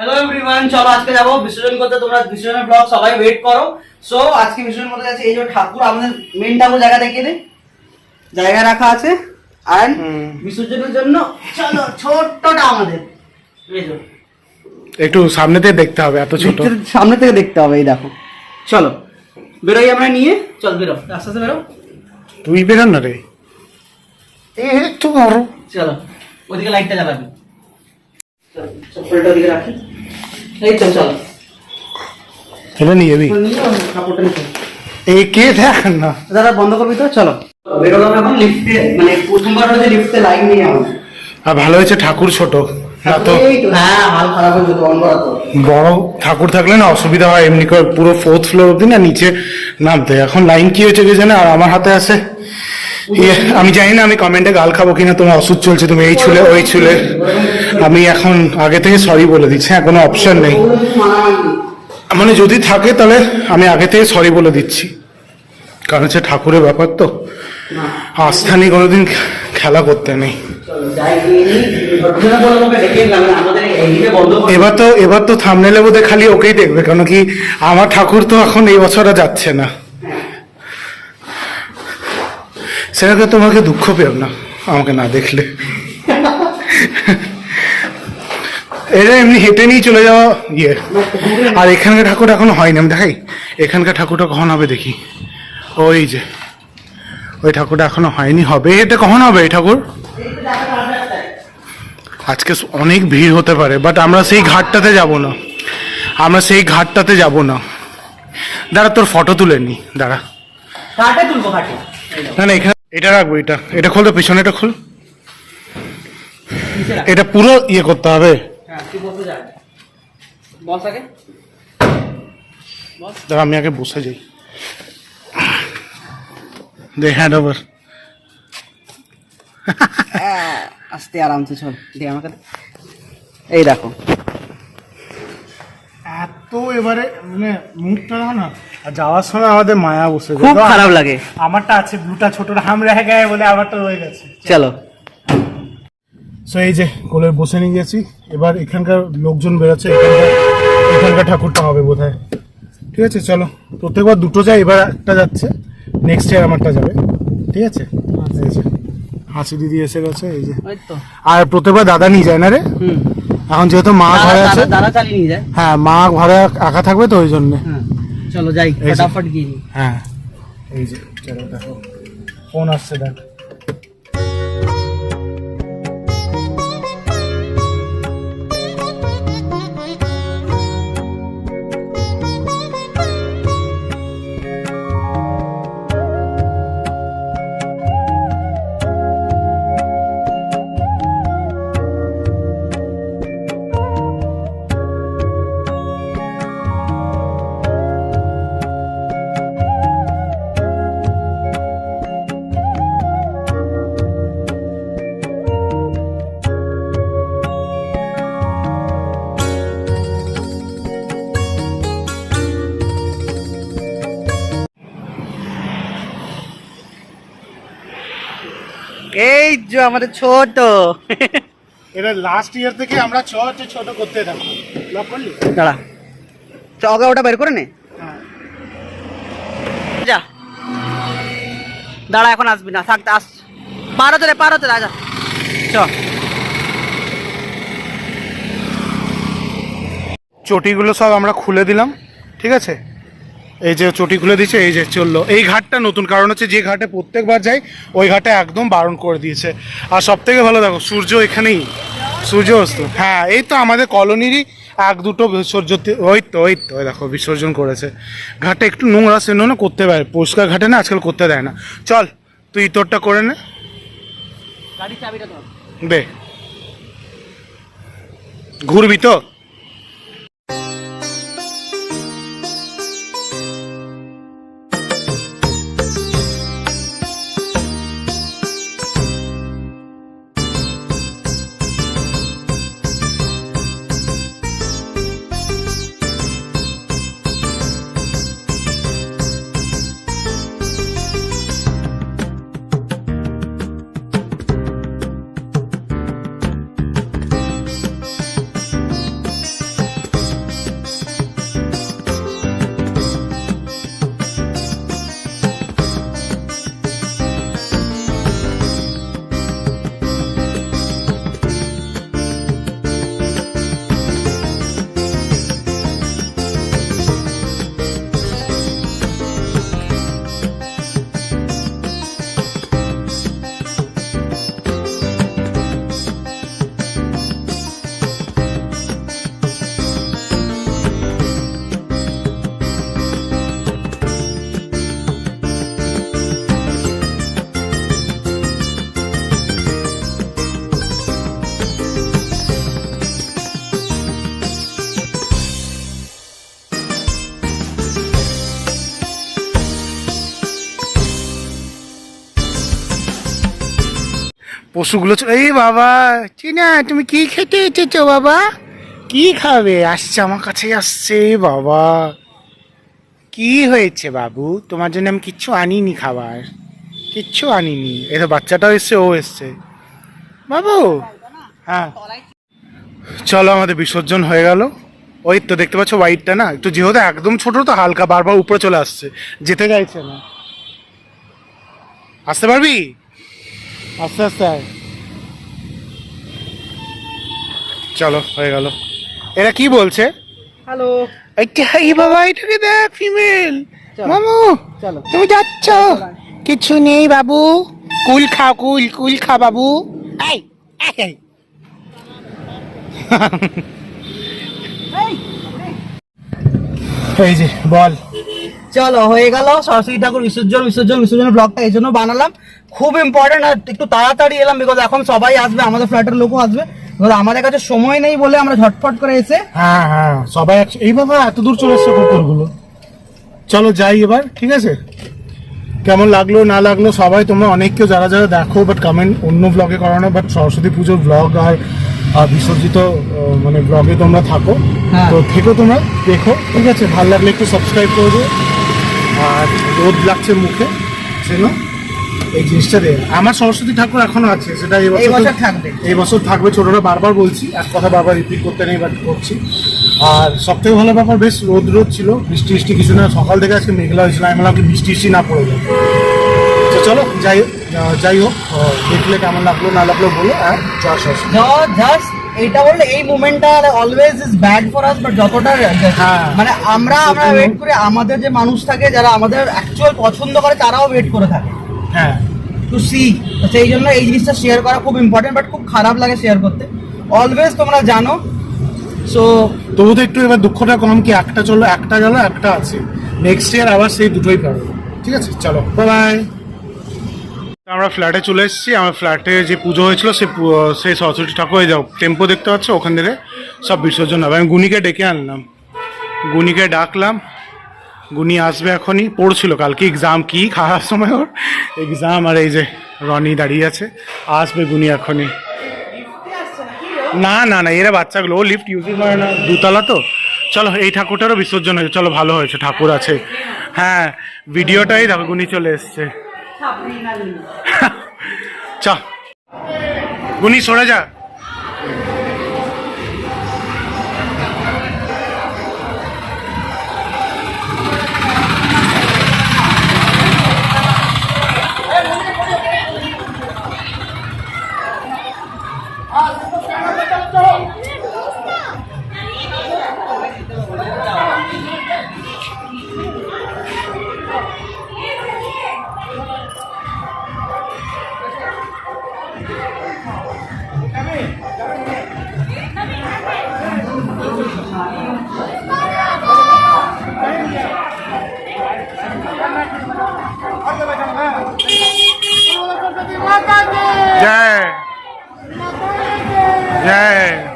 Hello everyone চলো আজকে যাব বিসর্জন করতে তোমরা বিসর্জনের ব্লগ সবাই ওয়েট করো। সো আজকে বিসর্জন করতে যাচ্ছে এই যে ঠাকুর আমাদের মেন ঠাকুর জায়গা দেখিয়ে দে। জায়গা রাখা আছে। আর বিসর্জনের জন্য চলো ছোট্টটা আমাদের। একটু সামনে থেকে দেখতে হবে এত ছোট। সামনে থেকে দেখতে হবে এই দেখো। চলো বেরোই আমরা নিয়ে চল বেরো। আস্তে আস্তে বেরো। তুই বেরোন না রে। একটু চলো ওদিকে লাইটটা জ্বালাবি। চল চপ্পলটা ওদিকে রাখি। এই তো চলো। এটা নিয়ে যাবি? কাপড়টা নিয়ে এই কে দেখ না? দাদা বন্ধ করবি তো? চলো। বেরোলাম এখন লিফটে মানে প্রথমবার লিফটে লাইন নেই আমার আর ভালো হয়েছে ঠাকুর ছোট হ্যাঁ বড় ঠাকুর থাকলে না অসুবিধা হয় এমনি করে পুরো ফোর্থ ফ্লোর অব্দি না নিচে নামতে। এখন লাইন কি হয়েছে কে জানে আর আমার হাতে আছে। ইয়ে, আমি জানি না আমি কমেন্টে গাল খাব কিনা তোমার ওষুধ চলছে তুমি এই ছুলে ওই ছুলে। আমি এখন আগে থেকে সরি বলে দিচ্ছি হ্যাঁ কোনো অপশন নেই। মানে যদি থাকে তাহলে আমি আগে থেকে সরি বলে দিচ্ছি। কারণ হচ্ছে ঠাকুরের ব্যাপার তো। আস্থা নিয়ে কোনোদিন খেলা করতে নেই। এবার তো এবার তো থামনেলে বোধহয় খালি ওকেই দেখবে, কেন কি আমার ঠাকুর তো এখন এই বছর আর যাচ্ছে না। সেটাকে তোমাকে দুঃখ পেও না, আমাকে না দেখলে। এটা এমনি হেঁটে নিয়ে চলে যাওয়া ইয়ে। আর এখানকার ঠাকুর এখনও হয়নি আমি দেখাই। এখানকার ঠাকুরটা কখন হবে দেখি। ওই যে ওই ঠাকুরটা এখনও হয়নি হবে। এটা কখন হবে এই ঠাকুর? আজকে অনেক ভিড় হতে পারে বাট আমরা সেই ঘাটটাতে যাব না। আমরা সেই ঘাটটাতে যাব না। দাঁড়া তোর ফটো তুলে নি। দাঁড়া। না না এখানে এটা রাখব এটা। এটা খোল তো পিছনে এটা খোল। এটা পুরো ইয়ে করতে হবে। হ্যাঁ তুই বসে যা। বস আগে। বস। দাঁড়া আমি আগে বসে যাই। দে হ্যান্ড ওভার হ্যাঁ, আস্তে আরামসে চল। দে আমাকে। এই দেখো। এত এবারে মানে মুখটা দেখো না আর যাওয়ার সময় আমাদের মায়া বসে খুব খারাপ লাগে। আমারটা আছে ব্লুটা ছোটটা হাম রেখে গেছে বলে আমারটা রয়ে গেছে। চলো। সো এই যে কোলে বসে নিয়ে গেছি। এবার এখানকার লোকজন বেরোচ্ছে এখানকার এখানকার ঠাকুরটা হবে বোধ ঠিক আছে চলো। প্রত্যেকবার দুটো যায় এবার একটা যাচ্ছে। নেক্সট ইয়ার আমারটা যাবে। ঠিক আছে? এই হাসি দিদি এসে গেছে এই যে। আর প্রত্যেকবার দাদা নিয়ে যায় না রে? এখন যেহেতু মা ঘরে আছে হ্যাঁ মা ঘরে একা থাকবে তো ওই জন্য। হ্যাঁ চলো যাই এই যে। ফটাফট গিয়ে হ্যাঁ। এই যে চলো দেখো। ফোন আসছে দেখ। এই যে আমাদের ছোট। এটা লাস্ট ইয়ার থেকে আমরা ছোট ছোট করতে থাকব লক করলি? দাঁড়া। চ আগে ওটা বের করে নে। হ্যাঁ। যা। দাঁড়া এখন আসবি না। থাকতে আস। পার হতে রে পার হতে রাজা। চ। চটিগুলো সব আমরা খুলে দিলাম ঠিক আছে? এই যে চটি খুলে দিয়েছে এই যে চলল। এই ঘাটটা নতুন কারণ হচ্ছে যে ঘাটে প্রত্যেকবার যাই ওই ঘাটে একদম বারণ করে দিয়েছে। আর সব থেকে ভালো দেখো সূর্য এখানেই। সূর্য অস্ত হ্যাঁ এই তো আমাদের কলোনিরই এক দুটো বিসর্জন ওই তো ওই তো দেখো বিসর্জন করেছে। ঘাটে একটু নোংরা সে না করতে পারে পরিষ্কার ঘাটে না আজকাল করতে দেয় না। চল তুই তোরটা করে নে। দে। ঘুরবি তো? পশুগুলো এই বাবা চিনা তুমি কি খেতে এসেছ বাবা? কি খাবে? আসছে, আমার কাছে আসছে বাবা। কি হয়েছে বাবু? তোমার জন্য আমি কিচ্ছু আনিনি খাবার। কিচ্ছু আনিনি। এই বাচ্চাটাও এসছে, ও এসছে। বাবু? হ্যাঁ। চলো, আমাদের বিসর্জন হয়ে গেল। ওই তো দেখতে পাচ্ছ হোয়াইটটা না? একটু যেহেতু একদম ছোট, তো হালকা বারবার উপরে চলে আসছে। যেতে চাইছে না। আসতে পারবি? আস্তে আস্তে আয়। চলো হয়ে গেল। এরা কি বলছে? হ্যালো এই বাবা এটাকে দেখ ফিমেল মামু চলো। তুমি যাচ্ছ? কিছু নেই বাবু। কুল খা কুল কুল খা বাবু। এই এই, এই। এই যে বল। চলো হয়ে গেল। সরস্বতী ঠাকুর বিসর্জন বিসর্জন বিসর্জনের ব্লগটা এই জন্য বানালাম। খুব ইম্পর্টেন্ট আর একটু তাড়াতাড়ি এলাম বিকজ এখন সবাই আসবে আমাদের ফ্ল্যাটের লোকও আসবে। আমাদের কাছে সময় নেই বলে আমরা ঝটফট করে এসে হ্যাঁ হ্যাঁ সবাই একসাথে- এই এত দূর চলে এসছে কুকুরগুলো চলো যাই এবার ঠিক আছে? কেমন লাগল না লাগল সবাই তোমরা অনেক কেউ যারা যারা দেখো বাট কমেন্ট অন্য ব্লগে করানো বাট সরস্বতী পুজোর ব্লগ আর বিসর্জিত মানে ব্লগে তোমরা থাকো। হ্যাঁ। তো থেকো তোমরা দেখো ঠিক আছে? ভালো লাগলে একটু সাবস্ক্রাইব করে দিও। আর রোদ লাগছে মুখে সেজন্য এই জিনিসটা দে আমার সরস্বতী ঠাকুর এখনও আছে সেটা এই বছর থাকবে। এই বছর থাকবে ছোটরা বারবার বলছি এক কথা বারবার রিপিট করতে নেই বাট করছি। আর সব থেকে ভালো ব্যাপার বেশ রোদ রোদ ছিল বৃষ্টি বৃষ্টি কিছু না সকাল থেকে আজকে মেঘলা হয়েছিল আমি বললাম বৃষ্টি বৃষ্টি না পড়ে যায় তো চলো যাই যাই হোক দেখলে কেমন লাগল না লাগল বলো আর শেষ জাস্ট এটা বললে এই মুভমেন্টটা always is bad for us but যতটা হ্যাঁ। মানে আমরা আমরা ওয়েট করে আমাদের যে মানুষ থাকে যারা আমাদের অ্যাকচুয়াল পছন্দ করে তারাও ওয়েট করে থাকে। হ্যাঁ। টু সি সেই জন্য এই জিনিসটা শেয়ার করা খুব ইম্পর্টেন্ট বাট খুব খারাপ লাগে শেয়ার করতে। অলওয়েজ তোমরা জানো। সো তবু তো একটু এবার দুঃখটা কম কি একটা চলো একটা গেল একটা আছে। নেক্সট ইয়ার আবার সেই দুটোই পাবো। ঠিক আছে? চলো বাই আমরা ফ্ল্যাটে চলে এসেছি। আমার ফ্ল্যাটে যে পুজো হয়েছিল সে পু- সেই সরস্বতী ঠাকুর হয়ে যাও টেম্পো দেখতে পাচ্ছ? ওখান থেকে সব বিসর্জন হবে। আমি গুনিকে ডেকে আনলাম। গুনিকে ডাকলাম। গুনি আসবে এখনই। পড়ছিল কালকে এক্সাম কি খাওয়ার সময় ওর? এক্সাম আর এই যে রনি দাঁড়িয়ে আছে। আসবে গুনি এখনই। না না না এরা বাচ্চাগুলো ও লিফট ইউজই করে না দুতলা তো। চলো এই ঠাকুরটারও বিসর্জন হয়েছে। চলো ভালো হয়েছে ঠাকুর আছে। হ্যাঁ ভিডিওটাই দেখো গুনি চলে এসছে। চ গুনি সরে যা। Yeah.